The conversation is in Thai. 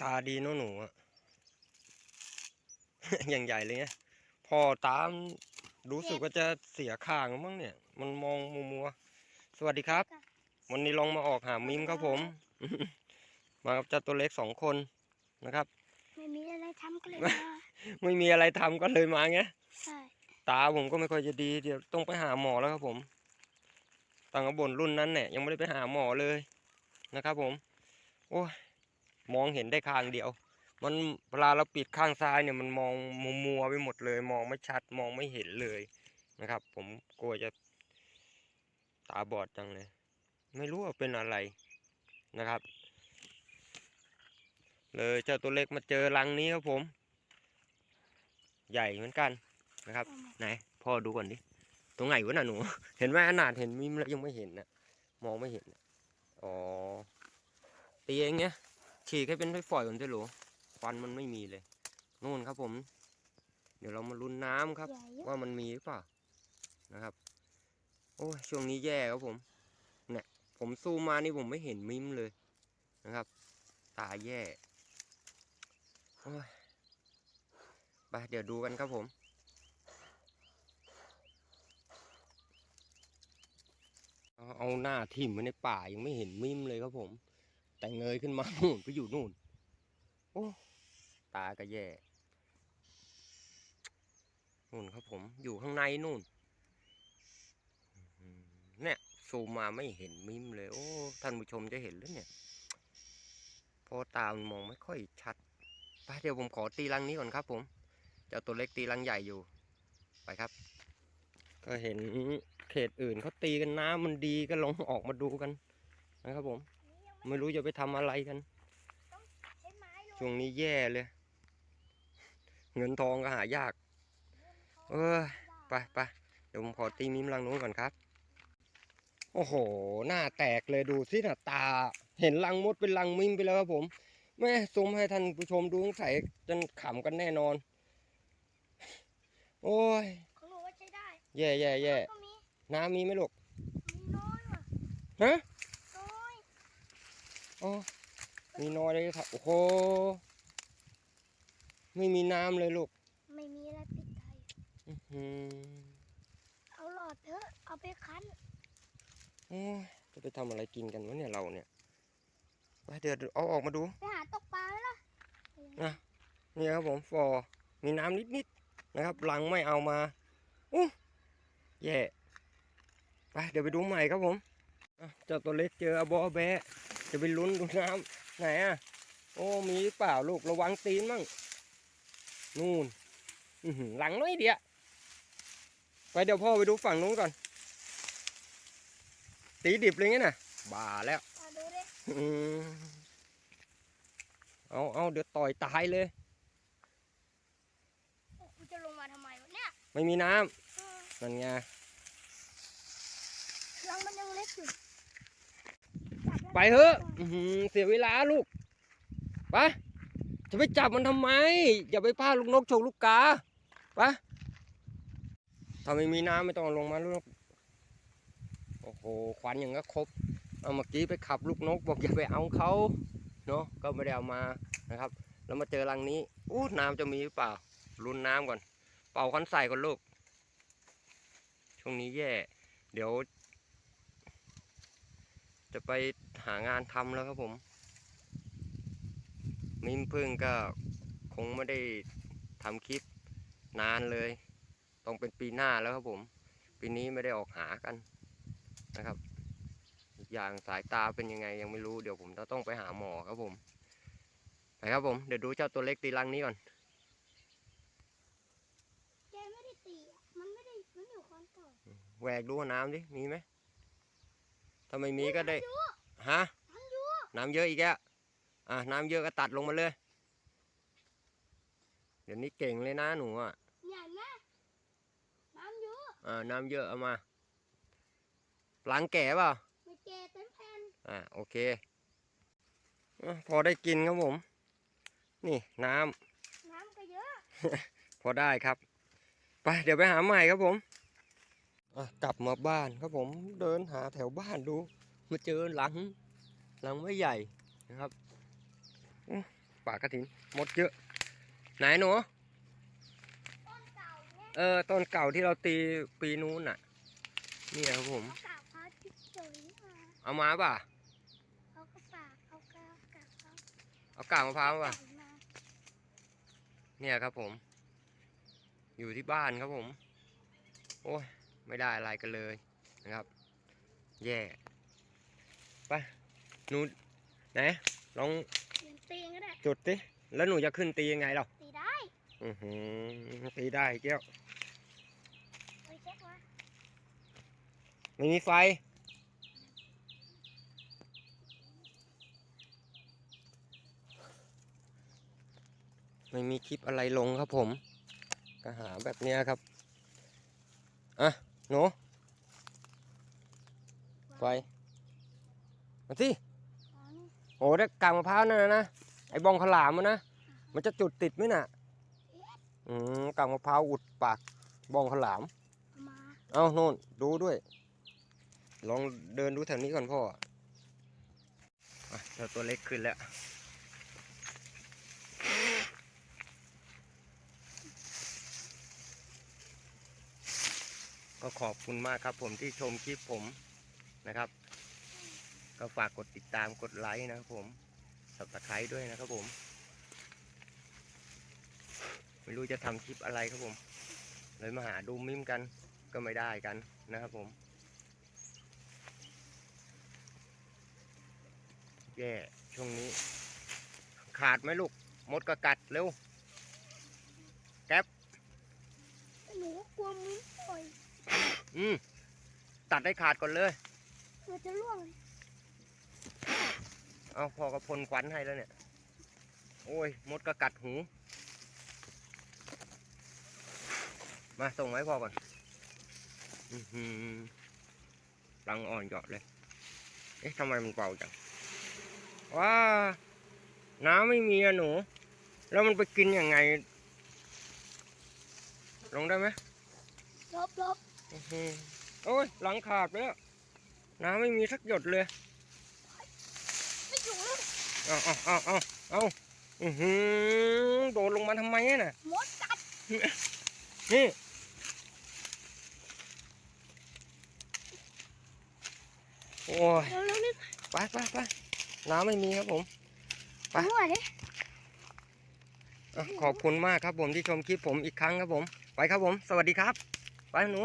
ตาดีเนอะหนูอะอย่างใหญ่เลยเนี่ยพอตามรู้สึกว่าจะเสียข้างมั้งเนี่ย มันมองมัวมัวๆสวัสดีครับ วันนี้ลองมาออกหามิมครับผม มากับเจ้าตัวเล็กสองคนนะครับ ไม่มีอะไรทำก็เลยมาไม่มีอะไรทำก็เลยมาไงใช่ตาผมก็ไม่ค่อยจะดีเดี๋ยวต้องไปหาหมอแล้วครับผมตั้งแต่บนรุ่นนั้นเนี่ยยังไม่ได้ไปหาหมอเลยนะครับผม โอ้ย มองเห็นได้ข้างเดียว มันเวลาเราปิดข้างซ้ายเนี่ยมันมองมัวมัวไปหมดเลย มองไม่ชัดมองไม่เห็นเลยนะครับ ผมกลัวจะตาบอดจังเลย ไม่รู้ว่าเป็นอะไรนะครับ เลยเจ้าตัวเล็กมาเจอรังนี้ครับผม ใหญ่เหมือนกันนะครับไหนพ่อดูก่อนดิตรงไหนวะน่ะหนู เห็นไหมขนาดเห็นมิมแล้วยังไม่เห็นนะมองไม่เห็น อ๋อตีเองเนี้ย ฉีกให้เป็นฝอยๆก่อนเถอะหรูควันมันไม่มีเลยนู่นครับผม เดี๋ยวเรามาลุ้นน้ำครับใหญ่เยอะว่ามันมีหรือเปล่านะครับ โอ้ยช่วงนี้แย่ครับผมเนี่ยผมซูมมานี่ผมไม่เห็นมิมเลยนะครับ ตาแย่โอ้ยไปเดี๋ยวดูกันครับผมเอาเอาหน้าทิ่มไว้ในป่ายังไม่เห็นมิมเลยครับผม แต่เงยขึ้นมานู่นไปอยู่นู่น โอ้ตาก็แย่นู่นครับผมอยู่ข้างในนู่นเนี่ยซูมมาไม่เห็นมิมเลย โอ้ท่านผู้ชมจะเห็นหรือเนี่ยเพราะตามันมองไม่ค่อยชัดไปเดี๋ยวผมขอตีรังนี้ก่อนครับ ผมเจ้าตัวเล็กตีรังใหญ่อยู่ไปครับ ก็เห็นเขตอื่นเขาตีกันน้ำมันดีก็ลองออกมาดูกันนะครับผม ไม่รู้จะไปทำอะไรกันใช้ไม้ลงช่วงนี้แย่เลย เงินทองก็หายาก เออไปไปเดี๋ยวผมขอตีมิมรังนู้นก่อนครับ โอ้โห หน้าแตกเลยดูสิหน้าตา เห็นรังมดเป็นรังมิมไปแล้วครับผม แม่ซูมให้ท่านผู้ชมดูสงสัยจนขำกันแน่นอน โอ้ยของหนูว่าใช้ได้แย่แย่แย่ก็มีน้ำมีไหมลูกมีน้อยว่ะฮะน้อย อ๋อมีน้อยเลยครับ โอ้โห ไม่มีน้ำเลยลูก ไม่มีอะไรปิดไทยอื้อหือเอาหลอดเถอะ เอาไปคั้นโอ้ยจะไปทำอะไรกินกันวะเนี่ยเราเนี่ย ไปเดี๋ยวเอาออกมาดู ไปหาตกปลาไหมล่ะนี่ครับผมฟอร์มีน้ำนิดๆนะครับลังไม่เอามาอู้แย่ไปเดี๋ยวไปดูใหม่ครับผมอะเจ้าตัวเล็กเจออบอแบะ จะไปลุ้นดูน้ำไหนอะ โอ้มีหรือเปล่าลูกระวังตีนมั่งนู่นอื้อหือหลังน้อยเดียวไปเดี๋ยวพ่อไปดูฝั่งนู้นก่อน ตีดิบเลยงั้นน่ะบ้าแล้วมาดูดิอืมเอาเอาเดี๋ยวต่อยตายเลยโอ้กูจะลงมาทำไมวะเนี่ยไม่มีน้ำเออนั่นไงรังมันยังเล็กอยู่จับแล้ว ไปเถอะเสียเวลาลูกไปจะไปจับมันทำไม อย่าไปพาลูกนกโชกลูกกาไปถ้าไม่มีน้ำไม่ต้องลงมาลูกโอ้โหควันอย่างก็ครบเอาเมื่อกี้ไปขับลูกนก บอกอย่าไปเอาเขาเนาะก็ไม่ได้เอามานะครับ แล้วมาเจอรังนี้อู้น้ำจะมีหรือเปล่ารุนน้ำก่อน เป่าคันใส่ก่อนลูกช่วงนี้แย่ เดี๋ยว จะไปหางานทำแล้วครับผม มิมพึ่งก็คงไม่ได้ทำคลิปนานเลย ต้องเป็นปีหน้าแล้วครับผม ปีนี้ไม่ได้ออกหากันนะครับอีกอย่างสายตาเป็นยังไงยังไม่รู้เดี๋ยวผมจะต้องไปหาหมอครับผมไปครับผมเดี๋ยวดูเจ้าตัวเล็กตีรังนี้ก่อนแกไม่ได้ตีอะมันไม่ได้มันอยู่คอนเก่าแหวกดูว่าน้ำดิ มีไหม ถ้าไม่มีก็ได้มันอยู่ฮะมันอยู่น้ำเยอะอีกแล้วอะน้ำเยอะก็ตัดลงมาเลย เดี๋ยวนี้เก่งเลยนะหนูอะเนี่ยเห็นไหมน้ำอยู่อ่าน้ำเยอะเอามาล้างแก่เปล่าไม่แกเต็มแผ่นอ่าโอเคอะพอได้กินครับผม นี่น้ำน้ำก็เยอะ พอได้ครับ ไปเดี๋ยวไปหาใหม่ครับผม อะกลับมาบ้านครับผมเดินหาแถวบ้านดู มาเจอหลัง หลังไม่ใหญ่นะครับอื้อป่ากระถินมดเยอะ ไหนหนูต้นเก่าเนี่ยเออต้นเก่าที่เราตีปีนู้นน่ะ นี่ครับผมเขากาบพาทิพย์สวยมาเอามาป่ะเขาก็ปากเอากาบกาบเขาเอากากมะพร้าวมาป่ะใส่มาเนี่ยครับผม อยู่ที่บ้านครับผม โอ้ย ไม่ได้อะไรกันเลยนะครับ แย่ไปหนูไหนลองเรียนตีก็ได้จุดสิแล้วหนูจะขึ้นตียังไงเราตีได้อือหือตีได้เกี้ยวไปเช็คว่าไม่มีไฟไม่มีคลิปอะไรลงครับผม ก็หาแบบเนี้ยครับ อะ หนูไฟมาสิอ๋อนี่โอ้ได้กางมะพร้าวนั่นนะนะไอ้บองขาวหลามมันนะมันจะจุดติดไหมน่ะอืมกางมะพร้าวอุดปากบองขาวหลามเอามาเอาโน่นดูด้วย ลองเดินดูแถวนี้ก่อนพ่ออะเจ้าตัวเล็กขึ้นแล้ว ก็ขอบคุณมากครับผมที่ชมคลิปผมนะครับ ก็ฝากกดติดตามกดไลค์นะครับผมสับตะไคร้ด้วยนะครับผม ไม่รู้จะทำคลิปอะไรครับผม เลยมาหาดูมิมกันก็ไม่ได้กันนะครับผมแย่ช่วงนี้ ขาดไหมลูกมดกระกัดเร็วแคปหนูก็กลัวมุ้งปล่อย อืมตัดให้ขาดก่อนเลย มันจะร่วงเอาพอกระพลควันให้แล้วเนี่ย โอ้ย มดกระกัดหู มาส่งไว้พอก่อน อือหือรังอ่อนหยอดเลย เอ๊ะทำไมมันเบาจัง ว้า น้ำไม่มีอะหนู แล้วมันไปกินยังไง ลงได้ไหมลบลบอื้อหือ โอ้ยหลังขาดไปแล้วน้ำไม่มีสักหยดเลยไม่อยู่แล้วเอาเอาเอาเอาเอาอือหือโดดลงมาทำไมอะน่ะมดกัดนี่โอ้ยเร็วเร็วนี่ไปไปไปน้ำไม่มีครับผมไปมั่วดิอะขอบคุณมากครับผมที่ชมคลิปผมอีกครั้งครับผม ไปครับผม สวัสดีครับ ไปหนู